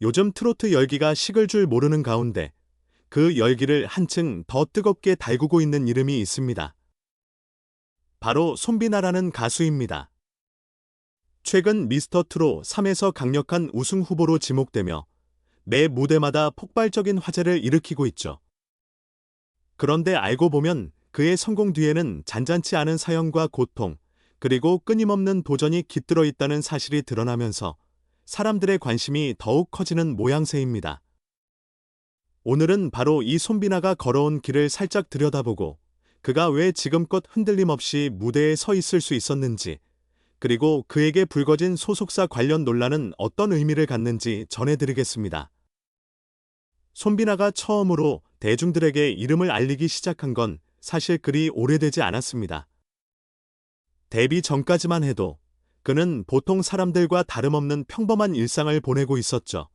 요즘 트로트 열기가 식을 줄 모르는 가운데 그 열기를 한층 더 뜨겁게 달구고 있는 이름이 있습니다. 바로 손비나라는 가수입니다. 최근 미스터 트로 3에서 강력한 우승 후보로 지목되며 매 무대마다 폭발적인 화제를 일으키고 있죠. 그런데 알고 보면 그의 성공 뒤에는 잔잔치 않은 사연과 고통, 그리고 끊임없는 도전이 깃들어 있다는 사실이 드러나면서 사람들의 관심이 더욱 커지는 모양새입니다. 오늘은 바로 이 손비나가 걸어온 길을 살짝 들여다보고 그가 왜 지금껏 흔들림 없이 무대에 서 있을 수 있었는지, 그리고 그에게 불거진 소속사 관련 논란은 어떤 의미를 갖는지 전해드리겠습니다. 손비나가 처음으로 대중들에게 이름을 알리기 시작한 건 사실 그리 오래되지 않았습니다. 데뷔 전까지만 해도 그는 보통 사람들과 다름없는 평범한 일상을 보내고 있었죠.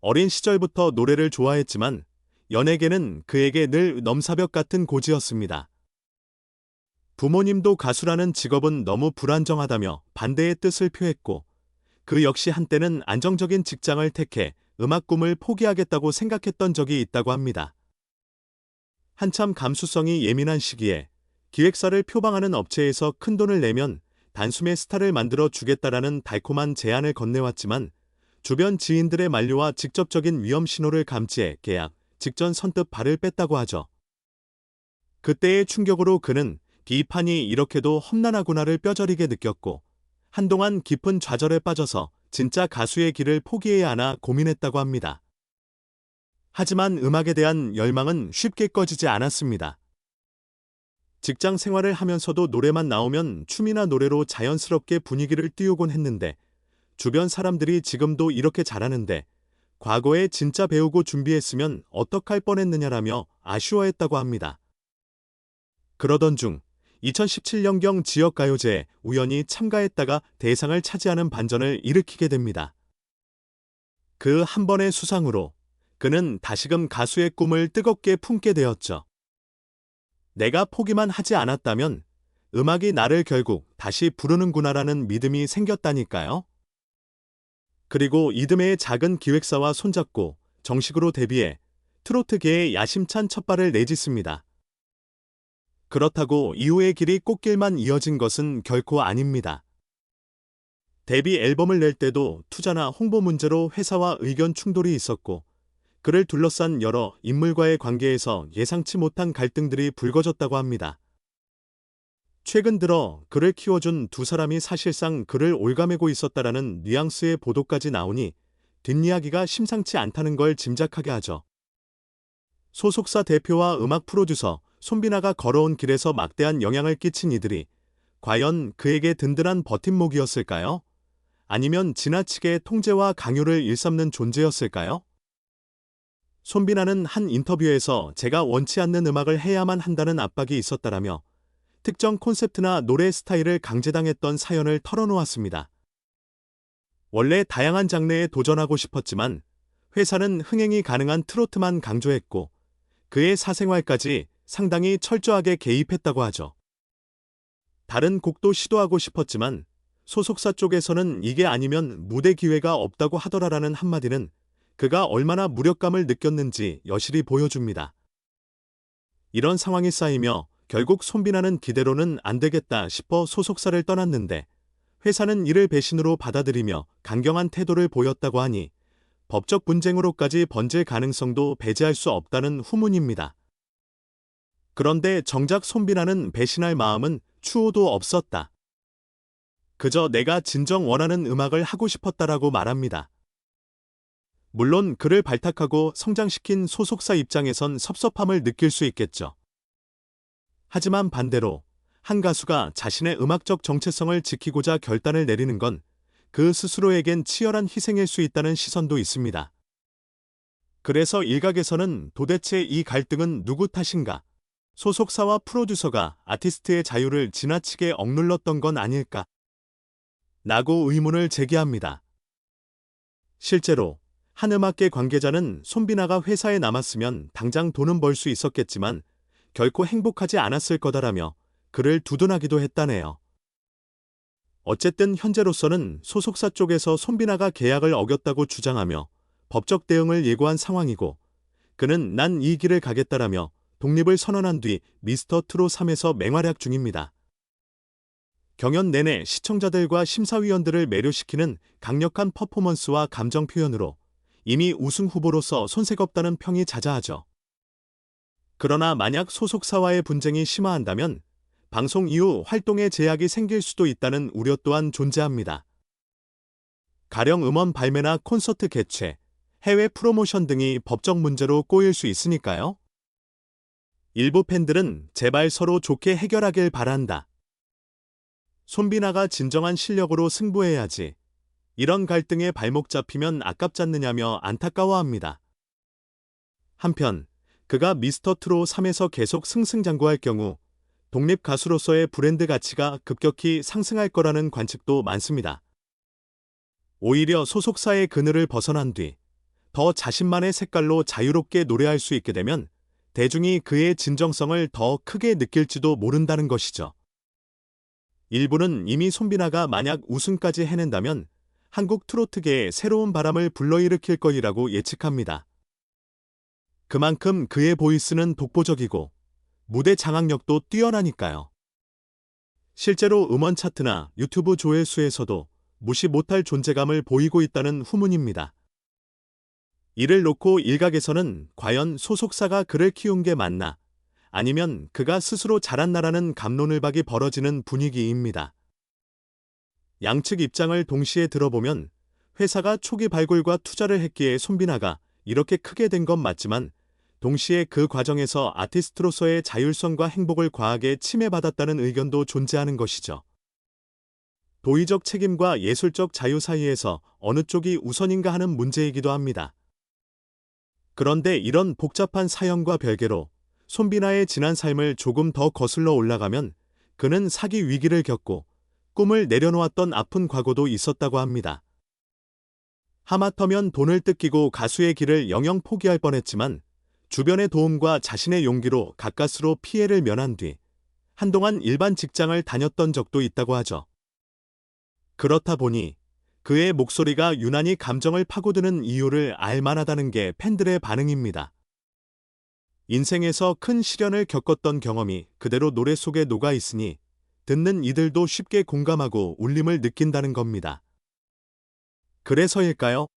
어린 시절부터 노래를 좋아했지만 연예계는 그에게 늘 넘사벽 같은 고지였습니다. 부모님도 가수라는 직업은 너무 불안정하다며 반대의 뜻을 표했고 그 역시 한때는 안정적인 직장을 택해 음악 꿈을 포기하겠다고 생각했던 적이 있다고 합니다. 한참 감수성이 예민한 시기에 기획사를 표방하는 업체에서 큰 돈을 내면 단숨에 스타를 만들어 주겠다라는 달콤한 제안을 건네왔지만 주변 지인들의 만류와 직접적인 위험 신호를 감지해 계약 직전 선뜻 발을 뺐다고 하죠. 그때의 충격으로 그는 비판이 이렇게도 험난하구나를 뼈저리게 느꼈고 한동안 깊은 좌절에 빠져서 진짜 가수의 길을 포기해야 하나 고민했다고 합니다. 하지만 음악에 대한 열망은 쉽게 꺼지지 않았습니다. 직장 생활을 하면서도 노래만 나오면 춤이나 노래로 자연스럽게 분위기를 띄우곤 했는데 주변 사람들이 지금도 이렇게 잘하는데 과거에 진짜 배우고 준비했으면 어떡할 뻔했느냐라며 아쉬워했다고 합니다. 그러던 중 2017년경 지역가요제에 우연히 참가했다가 대상을 차지하는 반전을 일으키게 됩니다. 그 한 번의 수상으로 그는 다시금 가수의 꿈을 뜨겁게 품게 되었죠. 내가 포기만 하지 않았다면 음악이 나를 결국 다시 부르는구나라는 믿음이 생겼다니까요. 그리고 이듬해의 작은 기획사와 손잡고 정식으로 데뷔해 트로트계의 야심찬 첫발을 내딛습니다. 그렇다고 이후의 길이 꽃길만 이어진 것은 결코 아닙니다. 데뷔 앨범을 낼 때도 투자나 홍보 문제로 회사와 의견 충돌이 있었고 그를 둘러싼 여러 인물과의 관계에서 예상치 못한 갈등들이 불거졌다고 합니다. 최근 들어 그를 키워준 두 사람이 사실상 그를 올가매고 있었다라는 뉘앙스의 보도까지 나오니 뒷이야기가 심상치 않다는 걸 짐작하게 하죠. 소속사 대표와 음악 프로듀서 손비나가 걸어온 길에서 막대한 영향을 끼친 이들이 과연 그에게 든든한 버팀목이었을까요? 아니면 지나치게 통제와 강요를 일삼는 존재였을까요? 손비나는 한 인터뷰에서 제가 원치 않는 음악을 해야만 한다는 압박이 있었다라며 특정 콘셉트나 노래 스타일을 강제당했던 사연을 털어놓았습니다. 원래 다양한 장르에 도전하고 싶었지만 회사는 흥행이 가능한 트로트만 강조했고 그의 사생활까지 상당히 철저하게 개입했다고 하죠. 다른 곡도 시도하고 싶었지만 소속사 쪽에서는 이게 아니면 무대 기회가 없다고 하더라라는 한마디는 그가 얼마나 무력감을 느꼈는지 여실히 보여줍니다. 이런 상황이 쌓이며 결국 손비나는 기대로는 안 되겠다 싶어 소속사를 떠났는데 회사는 이를 배신으로 받아들이며 강경한 태도를 보였다고 하니 법적 분쟁으로까지 번질 가능성도 배제할 수 없다는 후문입니다. 그런데 정작 손비나는 배신할 마음은 추호도 없었다. 그저 내가 진정 원하는 음악을 하고 싶었다라고 말합니다. 물론 그를 발탁하고 성장시킨 소속사 입장에선 섭섭함을 느낄 수 있겠죠. 하지만 반대로 한 가수가 자신의 음악적 정체성을 지키고자 결단을 내리는 건 그 스스로에겐 치열한 희생일 수 있다는 시선도 있습니다. 그래서 일각에서는 도대체 이 갈등은 누구 탓인가? 소속사와 프로듀서가 아티스트의 자유를 지나치게 억눌렀던 건 아닐까? 라고 의문을 제기합니다. 실제로 한 음악계 관계자는 손비나가 회사에 남았으면 당장 돈은 벌 수 있었겠지만 결코 행복하지 않았을 거다라며 그를 두둔하기도 했다네요. 어쨌든 현재로서는 소속사 쪽에서 손비나가 계약을 어겼다고 주장하며 법적 대응을 예고한 상황이고 그는 난 이 길을 가겠다라며 독립을 선언한 뒤 미스터 트로 3에서 맹활약 중입니다. 경연 내내 시청자들과 심사위원들을 매료시키는 강력한 퍼포먼스와 감정 표현으로 이미 우승 후보로서 손색 없다는 평이 자자하죠. 그러나 만약 소속사와의 분쟁이 심화한다면 방송 이후 활동에 제약이 생길 수도 있다는 우려 또한 존재합니다. 가령 음원 발매나 콘서트 개최, 해외 프로모션 등이 법적 문제로 꼬일 수 있으니까요. 일부 팬들은 제발 서로 좋게 해결하길 바란다. 손비나가 진정한 실력으로 승부해야지. 이런 갈등에 발목 잡히면 아깝잖느냐며 안타까워합니다. 한편 그가 미스터 트로 3에서 계속 승승장구할 경우 독립 가수로서의 브랜드 가치가 급격히 상승할 거라는 관측도 많습니다. 오히려 소속사의 그늘을 벗어난 뒤 더 자신만의 색깔로 자유롭게 노래할 수 있게 되면 대중이 그의 진정성을 더 크게 느낄지도 모른다는 것이죠. 일부는 이미 손비나가 만약 우승까지 해낸다면 한국 트로트계에 새로운 바람을 불러일으킬 것이라고 예측합니다. 그만큼 그의 보이스는 독보적이고 무대 장악력도 뛰어나니까요. 실제로 음원 차트나 유튜브 조회수에서도 무시 못할 존재감을 보이고 있다는 후문입니다. 이를 놓고 일각에서는 과연 소속사가 그를 키운 게 맞나, 아니면 그가 스스로 자랐나라는 감론을 박이 벌어지는 분위기입니다. 양측 입장을 동시에 들어보면 회사가 초기 발굴과 투자를 했기에 손비나가 이렇게 크게 된 건 맞지만 동시에 그 과정에서 아티스트로서의 자율성과 행복을 과하게 침해받았다는 의견도 존재하는 것이죠. 도의적 책임과 예술적 자유 사이에서 어느 쪽이 우선인가 하는 문제이기도 합니다. 그런데 이런 복잡한 사연과 별개로 손비나의 지난 삶을 조금 더 거슬러 올라가면 그는 사기 위기를 겪고 꿈을 내려놓았던 아픈 과거도 있었다고 합니다. 하마터면 돈을 뜯기고 가수의 길을 영영 포기할 뻔했지만 주변의 도움과 자신의 용기로 가까스로 피해를 면한 뒤 한동안 일반 직장을 다녔던 적도 있다고 하죠. 그렇다 보니 그의 목소리가 유난히 감정을 파고드는 이유를 알만하다는 게 팬들의 반응입니다. 인생에서 큰 시련을 겪었던 경험이 그대로 노래 속에 녹아 있으니 듣는 이들도 쉽게 공감하고 울림을 느낀다는 겁니다. 그래서일까요?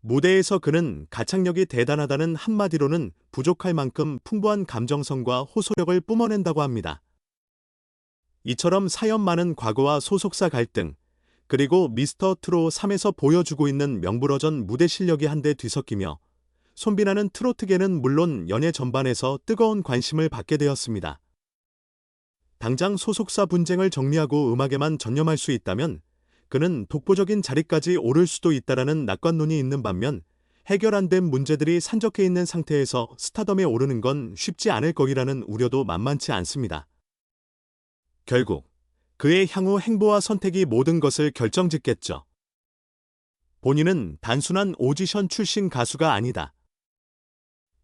무대에서 그는 가창력이 대단하다는 한마디로는 부족할 만큼 풍부한 감정성과 호소력을 뿜어낸다고 합니다. 이처럼 사연 많은 과거와 소속사 갈등, 그리고 미스터 트로 3에서 보여주고 있는 명불허전 무대 실력이 한데 뒤섞이며 손비나는 트로트계는 물론 연예 전반에서 뜨거운 관심을 받게 되었습니다. 당장 소속사 분쟁을 정리하고 음악에만 전념할 수 있다면 그는 독보적인 자리까지 오를 수도 있다라는 낙관론이 있는 반면 해결 안 된 문제들이 산적해 있는 상태에서 스타덤에 오르는 건 쉽지 않을 거이라는 우려도 만만치 않습니다. 결국 그의 향후 행보와 선택이 모든 것을 결정짓겠죠. 본인은 단순한 오디션 출신 가수가 아니다.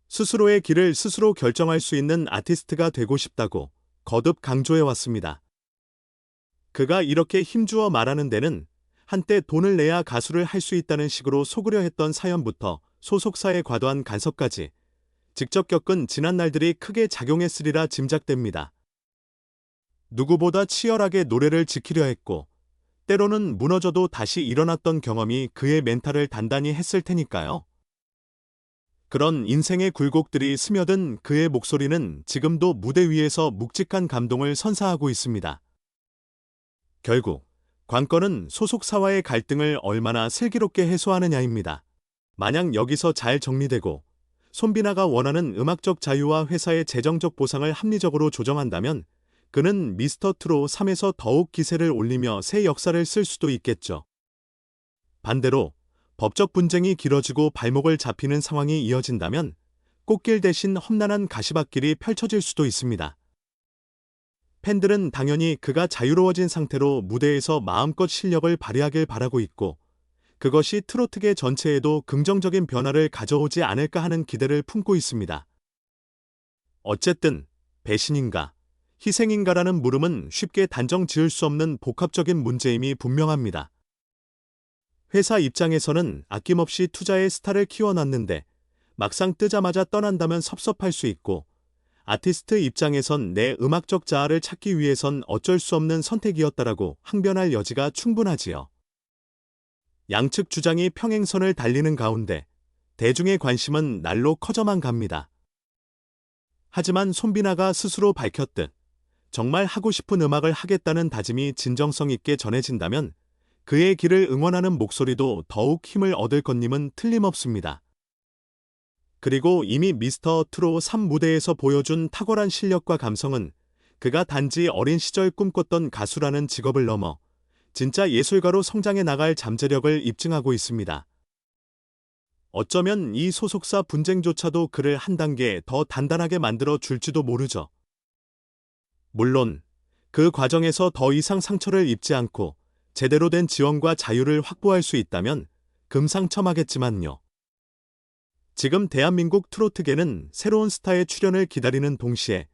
스스로의 길을 스스로 결정할 수 있는 아티스트가 되고 싶다고 거듭 강조해 왔습니다. 그가 이렇게 힘주어 말하는 데는 한때 돈을 내야 가수를 할 수 있다는 식으로 속으려 했던 사연부터 소속사의 과도한 간섭까지 직접 겪은 지난 날들이 크게 작용했으리라 짐작됩니다. 누구보다 치열하게 노래를 지키려 했고 때로는 무너져도 다시 일어났던 경험이 그의 멘탈을 단단히 했을 테니까요. 그런 인생의 굴곡들이 스며든 그의 목소리는 지금도 무대 위에서 묵직한 감동을 선사하고 있습니다. 결국 관건은 소속사와의 갈등을 얼마나 슬기롭게 해소하느냐입니다. 만약 여기서 잘 정리되고 손비나가 원하는 음악적 자유와 회사의 재정적 보상을 합리적으로 조정한다면 그는 미스터 트로 3에서 더욱 기세를 올리며 새 역사를 쓸 수도 있겠죠. 반대로 법적 분쟁이 길어지고 발목을 잡히는 상황이 이어진다면 꽃길 대신 험난한 가시밭길이 펼쳐질 수도 있습니다. 팬들은 당연히 그가 자유로워진 상태로 무대에서 마음껏 실력을 발휘하길 바라고 있고 그것이 트로트계 전체에도 긍정적인 변화를 가져오지 않을까 하는 기대를 품고 있습니다. 어쨌든 배신인가 희생인가라는 물음은 쉽게 단정 지을 수 없는 복합적인 문제임이 분명합니다. 회사 입장에서는 아낌없이 투자에 스타를 키워놨는데 막상 뜨자마자 떠난다면 섭섭할 수 있고 아티스트 입장에선 내 음악적 자아를 찾기 위해선 어쩔 수 없는 선택이었다라고 항변할 여지가 충분하지요. 양측 주장이 평행선을 달리는 가운데 대중의 관심은 날로 커져만 갑니다. 하지만 손비나가 스스로 밝혔듯 정말 하고 싶은 음악을 하겠다는 다짐이 진정성 있게 전해진다면 그의 길을 응원하는 목소리도 더욱 힘을 얻을 것님은 틀림없습니다. 그리고 이미 미스터 트로 3 무대에서 보여준 탁월한 실력과 감성은 그가 단지 어린 시절 꿈꿨던 가수라는 직업을 넘어 진짜 예술가로 성장해 나갈 잠재력을 입증하고 있습니다. 어쩌면 이 소속사 분쟁조차도 그를 한 단계 더 단단하게 만들어 줄지도 모르죠. 물론 그 과정에서 더 이상 상처를 입지 않고 제대로 된 지원과 자유를 확보할 수 있다면 금상첨화겠지만요. 지금 대한민국 트로트계는 새로운 스타의 출연을 기다리는 동시에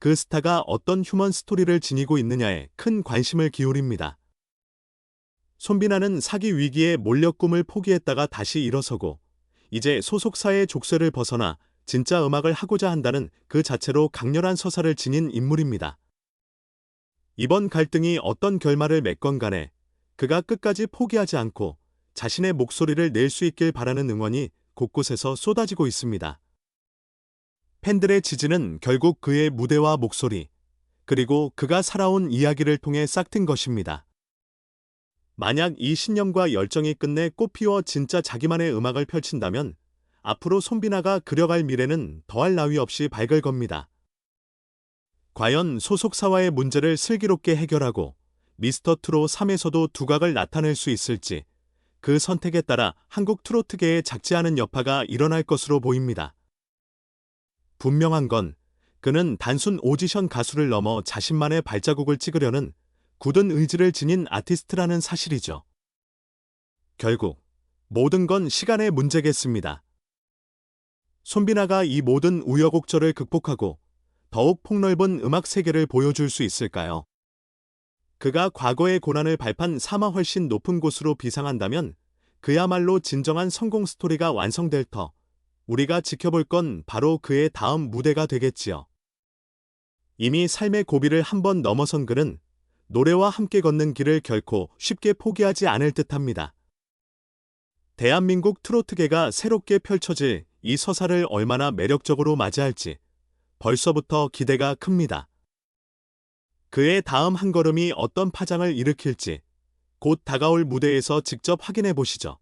그 스타가 어떤 휴먼 스토리를 지니고 있느냐에 큰 관심을 기울입니다. 손비나는 사기 위기에 몰려 꿈을 포기했다가 다시 일어서고 이제 소속사의 족쇄를 벗어나 진짜 음악을 하고자 한다는 그 자체로 강렬한 서사를 지닌 인물입니다. 이번 갈등이 어떤 결말을 맺건 간에 그가 끝까지 포기하지 않고 자신의 목소리를 낼 수 있길 바라는 응원이 곳곳에서 쏟아지고 있습니다. 팬들의 지지는 결국 그의 무대와 목소리, 그리고 그가 살아온 이야기를 통해 싹튼 것입니다. 만약 이 신념과 열정이 끝내 꽃피워 진짜 자기만의 음악을 펼친다면 앞으로 손비나가 그려갈 미래는 더할 나위 없이 밝을 겁니다. 과연 소속사와의 문제를 슬기롭게 해결하고 미스터 트로 3에서도 두각을 나타낼 수 있을지 그 선택에 따라 한국 트로트계에 작지 않은 여파가 일어날 것으로 보입니다. 분명한 건 그는 단순 오디션 가수를 넘어 자신만의 발자국을 찍으려는 굳은 의지를 지닌 아티스트라는 사실이죠. 결국 모든 건 시간의 문제겠습니다. 손비나가 이 모든 우여곡절을 극복하고 더욱 폭넓은 음악 세계를 보여줄 수 있을까요? 그가 과거의 고난을 발판 삼아 훨씬 높은 곳으로 비상한다면 그야말로 진정한 성공 스토리가 완성될 터 우리가 지켜볼 건 바로 그의 다음 무대가 되겠지요. 이미 삶의 고비를 한번 넘어선 그는 노래와 함께 걷는 길을 결코 쉽게 포기하지 않을 듯합니다. 대한민국 트로트계가 새롭게 펼쳐질 이 서사를 얼마나 매력적으로 맞이할지 벌써부터 기대가 큽니다. 그의 다음 한 걸음이 어떤 파장을 일으킬지 곧 다가올 무대에서 직접 확인해 보시죠.